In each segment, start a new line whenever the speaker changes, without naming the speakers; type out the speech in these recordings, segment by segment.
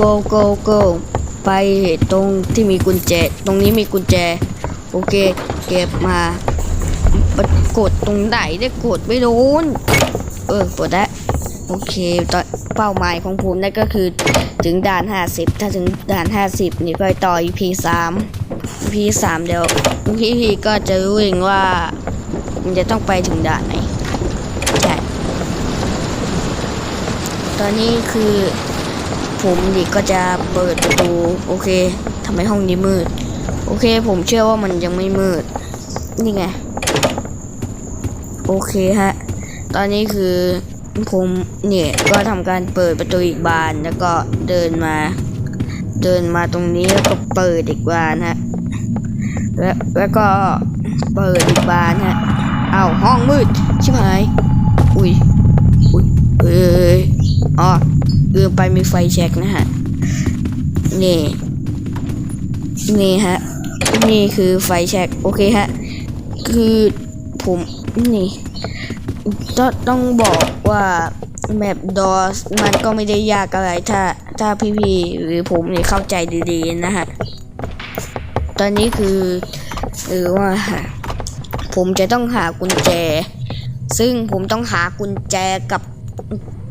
go go go ไปตรงที่มีกุญแจ ตรงนี้มีกุญแจ โอเค เก็บมากดตรงไหนได้กดไม่โดนเออกดแล้วโอเคตอนเป้าหมายของผมนั่นก็คือถึงด่าน 50 ถ้าถึงด่าน 50 นี่ก็ต่อ EP 3 EP 3 เดี๋ยว EP ก็จะรู้เองว่ามันจะต้องไปถึงด่านไหนใช่ตอนนี้คือ ผมนี่ก็จะเปิดประตูโอเคทำไมห้องนี้มืด โอเค ผมเชื่อว่ามันยังไม่มืด นี่ไง โอเคฮะ ตอนนี้คือผมเนี่ยก็ทำการเปิดประตูอีกบานแล้วก็เดินมา เดินมาตรงนี้แล้วก็เปิดอีกบานฮะแล้วแล้วก็เปิดอีกบานฮะเอาห้องมืด ชิบหาย อุ้ยอุ้ยเอ้ยอ๋อ ลืมไปมีไฟแช็กนะฮะ นี่ นี่ฮะ นี่คือไฟแช็กโอเคฮะ คือผมนี่ต้องต้องบอกว่าแมปดอสมันก็ไม่ได้ยากอะไรถ้าถ้าพี่ๆหรือผมเนี่ยเข้าใจดีๆนะฮะ ตอนนี้คือหรือว่า ผมจะต้องหากุญแจ ซึ่งผมต้องหากุญแจกับ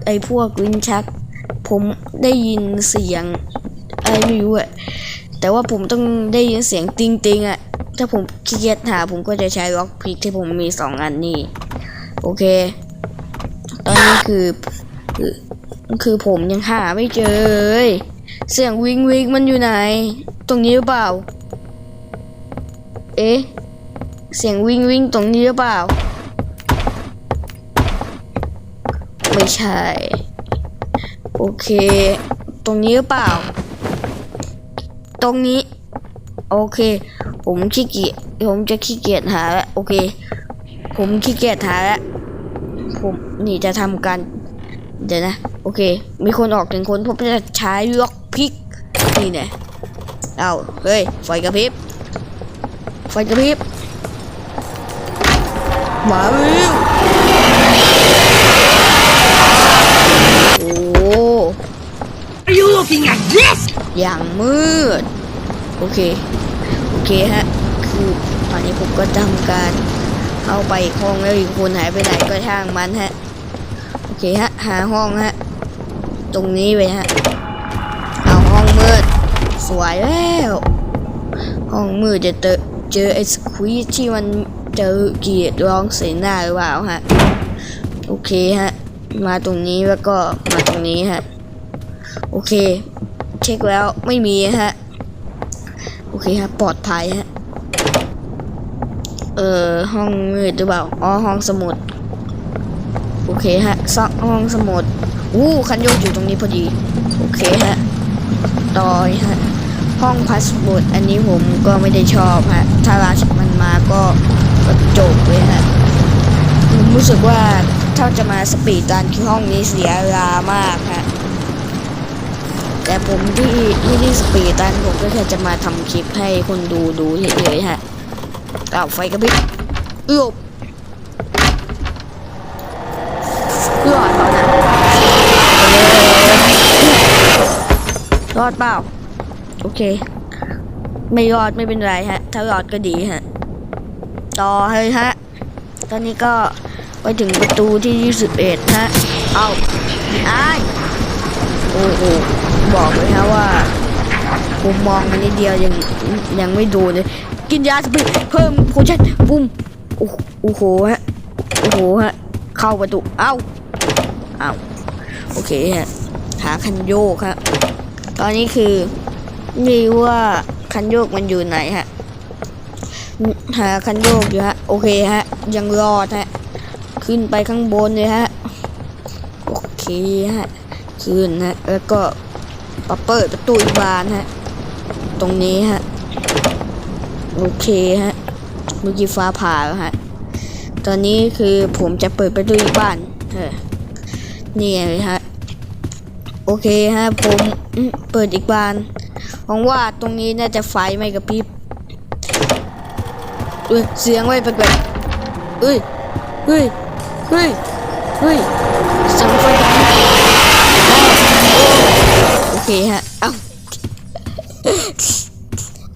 ไอ้พวกลิ้นชัก ผมได้ยินเสียงอะไรไม่รู้อะแต่ว่าผมต้องได้ยินเสียงติงติงๆอะถ้าผมขี้เกียจหาผมก็จะใช้ล็อกพิกที่ผมมีสองอันนี้โอเค ตอนนี้คือ คือผมยังหาไม่เจอเลยเสียงวิงวิงมันอยู่ไหน ตรงนี้หรือเปล่า เอ๊ะ เสียงวิ่งวิ่งตรงนี้หรือเปล่า ไม่ใช่ โอเค ตรงนี้หรือเปล่า ตรงนี้ โอเค ผมขี้เกียจผมจะขี้เกียจหาแล้วโอเค ผมขี้เกียจหาแล้วผมนี่จะทำการเดี๋ยวนะ โอเค มีคนออกถึงคนผมจะใช้ล็อกพิกนี่เนี่ยเอาเฮ้ยไฟกระพริบไฟกระพริบมาเร็วโอ้
Are you looking at this?
อย่างมืด โอเค โอเคฮะ คือตอนนี้ผมก็ทำการเข้าไปห้องแล้วอีกคนหายไปไหนก็ช่างมันฮะ โอเคฮะ หาห้องฮะ ตรงนี้ไปฮะ เอาห้องมืด สวยแล้ว ห้องมืดจะเจอเจอไอ้สควีชที่มันเจอเกียดร้องเสียงหน้าหรือเปล่าฮะ โอเคฮะ มาตรงนี้แล้วก็มาตรงนี้ฮะ โอเค เช็คแล้วไม่มีฮะ โอเคฮะปลอดภัยฮะ เอ่อห้องมืดหรือเปล่า อ๋อห้องสมุด โอเคฮะซอกห้องสมุด อู้คันโยกอยู่ตรงนี้พอดี โอเคฮะต่อฮะ ห้องพาสปอร์ตอันนี้ผมก็ไม่ได้ชอบฮะ ถ้าราชมันมาก็ก็จบเลยฮะผมรู้สึกว่าถ้าจะมาสปีดดันคือห้องนี้เสียเวลามากฮะ แต่ผมที่ไม่ได้สปีดดันผมก็แค่จะมาทำคลิปให้คนดูดูเฉยๆฮะเอาไฟกระพริบเอื้อบเอื้อตอนนั้นรอดเปล่า โอเค ไม่รอดไม่เป็นไรฮะ ถ้ารอดก็ดีฮะ ต่อเลยฮะ ตอนนี้ก็ไปถึงประตูที่ 21 ฮะ เอาไอ้ายโอ้โห บอกเลยฮะว่าผมมองมันนิดเดียวยังยังไม่ดูเลย กินยาสปีดเพิ่มโพชั่นปุ้มโอ้โหฮะโอ้โหฮะเข้าประตูเอ้าเอ้าโอเคฮะหาคันโยกครับตอนนี้คือนี่ว่าคันโยกมันอยู่ไหนฮะหาคันโยกอยู่ฮะโอเคฮะยังรอดฮะขึ้นไปข้างบนเลยฮะโอเคฮะขึ้นฮะแล้วก็ ปเปิดประตูอีกบานฮะ ตรงนี้ฮะ โอเคฮะ เมื่อกี้ฟ้าผ่าแล้วฮะ ตอนนี้คือผมจะเปิดประตูอีกบ้านเออนี่เลยฮะ โอเคฮะ ผมเปิดอีกบานหวังว่าตรงนี้น่าจะไฟไม่กระพริบเอ้ยเสียงไว้แปลกๆเอ้ยเฮ้ย เฮ้ย เฮ้ยเสียงไฟ เคเคฮะ เอ้า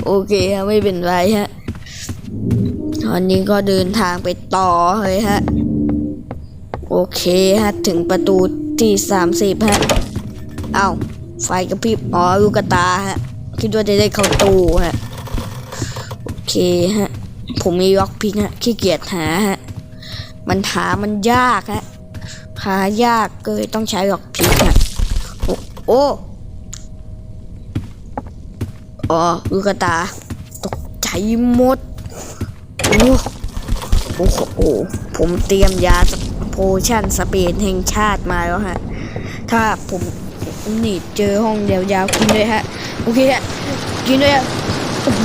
โอเคฮะ ไม่เป็นไรฮะ ตอนนี้ก็เดินทางไปต่อเลยฮะ โอเคฮะ ถึงประตูที่สามสิบฮะ เอ้าไฟกระพริบ อ๋อลูกกระตาฮะ คิดว่าจะได้เข้าตู้ฮะ โอเคฮะ ผมมีล็อกพิกฮะ ขี้เกียจหาฮะ มันหามันยากฮะ หายากก็เลยต้องใช้ล็อกพิกฮะ โอ้โอ้อ๋อลูกตา ตกใจหมด โอ้โอ้โหผมเตรียมยาโพชั่นสเปนแห่งชาติมาแล้วฮะ ถ้าผมนี่เจอห้องเดียวยาวกินเลยฮะ โอเคฮะ กินเลยฮะโอ้โห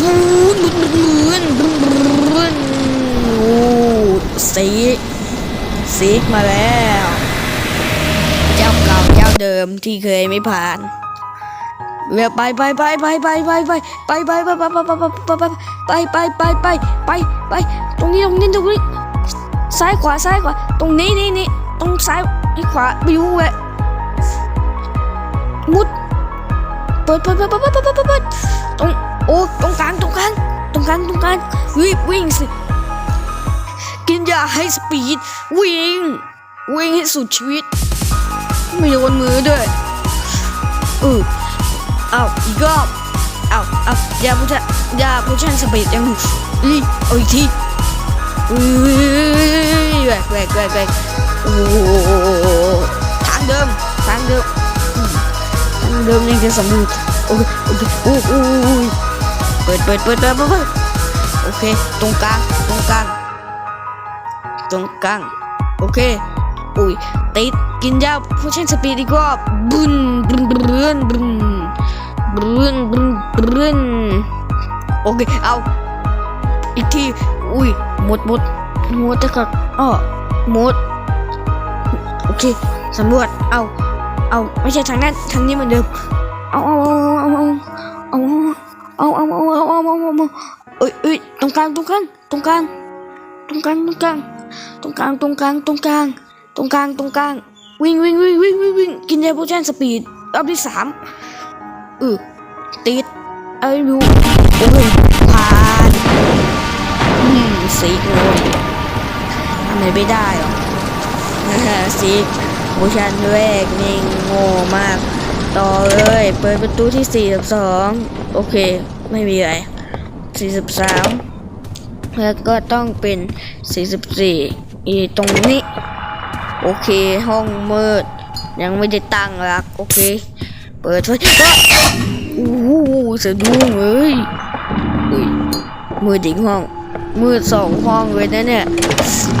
บูนบูนบูนบูนบูนโอ้ซีซีมาแล้ว เจ้าเก่าเจ้าเดิมที่เคยไม่ผ่าน เร็วไปไปไปไปไปไปไปไปไปไปไปไปไปไปไปไปไปไปไปตรงนี้ตรงนี้ตรงนี้ซ้ายขวาซ้ายขวาตรงนี้นี่นี่ตรงซ้ายนี่ขวาไม่รู้เว้ยมุดเปิดเปิดเปิดเปิดเปิดเปิดตรงโอ้ตรงกลางตรงกลางตรงกลางตรงกลางรีบวิ่งสิกินยาให้สปีดวิ่งวิ่งให้สุดชีวิตไม่โดนมือด้วยเออ เอาอีกรอบเอาเอาอย่าพุชยาพุชันสปีดยังอีเอาอีกทีอุ้ยแหวกแหวกแหวกแหวกโอ้โหทางเดิมทางเดิมทางเดิมยังจะสำรวจโอเคโอเคโอ้โหเปิดเปิดเปิดเปิดเปิดเปิดโอเคตรงกลางตรงกลางตรงกลางโอเคอุ้ยติดกินยาผู้เช่นสปีดอีกรอบบึนบึนบึนบึน บรึนบรึนบรึนโอเค เอา อีกที อุ้ย หมดหมดหมดจะกัดอ้อหมด โอเค สำรวจ เอา เอา ไม่ใช่ทางนั้น ทางนี้เหมือนเดิมเอาเอาเอาเอาเอาเอาเอาเอาเอาเอาเอาเอาเอาเอ้ยเอ้ยตรงกลาง ตรงกลาง ตรงกลาง ตรงกลาง ตรงกลาง ตรงกลาง ตรงกลาง ตรงกลาง ตรงกลาง ตรงกลาง วิ่งวิ่งวิ่งวิ่งวิ่งวิ่งกินยาโพชั่นสปีดรอบที่สาม ออติดไอ้รู้โอ้ยผ่านอืมสีกเลยทำไมไม่ได้หรอสีโพชั่นแรกนี่โง่มาก ต่อเลย เปิดประตูที่สี่สิบสองโอเค ไม่มีอะไรสี่สิบสามแล้วก็ต้องเป็นสี่สิบสี่อีตรงนี้ โอเค ห้องมืด ยังไม่ได้ตั้งหลัก โอเค เปิดไฟก็โอ้โหสะดุ้งเลยอุ้ยมืดอีกห้อง มืดสองห้องเลยนะเนี่ย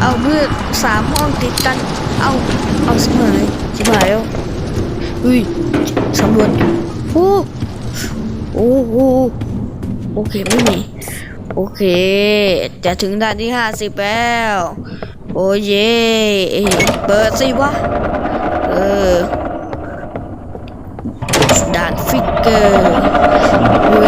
เอามืดสามห้องติดกัน เอา เอาสมัยชิบหายแล้วอุ้ยสำรวจโอ้โอ้โหโอเคไม่มี โอเค จะถึงด่านที่ห้าสิบแล้ว โอ้เย่เปิดสิวะ เออ que uh,